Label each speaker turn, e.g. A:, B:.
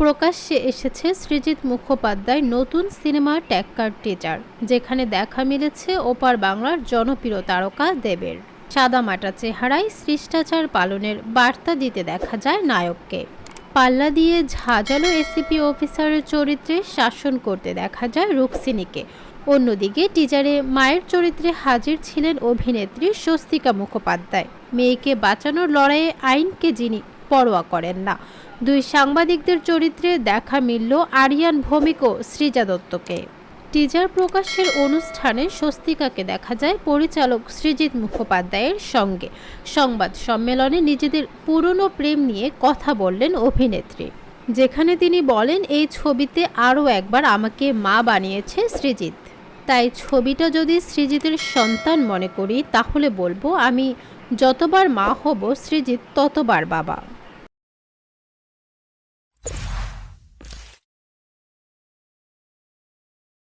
A: প্রকাশ্যে এসেছে সৃজিত মুখোপাধ্যায় নতুন সিনেমার ট্যাক্কার টিজার, যেখানে দেখা মিলেছে ওপার বাংলার জনপ্রিয় তারকা দেবের। সাদামাটা চেহারায় শিষ্টাচার পালনের বার্তা দিতে দেখা যায় নায়ককে। পাল্লা দিয়ে ঝাঁঝালো এসিপি অফিসারের চরিত্রে শাসন করতে দেখা যায় রুক্সিনীকে অন্যদিকে টিজারে মায়ের চরিত্রে হাজির ছিলেন অভিনেত্রী স্বস্তিকা মুখোপাধ্যায়। মেয়েকে বাঁচানোর লড়াইয়ে আইনকে যিনি পরোয়া করেন না। দুই সাংবাদিকদের চরিত্রে দেখা মিলল আরিয়ান ভৌমিক ও সৃজা দত্তকে। টিজার প্রকাশের অনুষ্ঠানে স্বস্তিকাকে দেখা যায় পরিচালক সৃজিত মুখোপাধ্যায়ের সঙ্গে। সংবাদ সম্মেলনে নিজেদের পুরনো প্রেম নিয়ে কথা বললেন অভিনেত্রী। যেখানে তিনি বলেন, এই ছবিতে আরও একবার আমাকে মা বানিয়েছে সৃজিত তাই ছবিটা যদি সৃজিতের সন্তান মনে করি, তাহলে বলব আমি যতবার মা হব সৃজিত ততবার বাবা।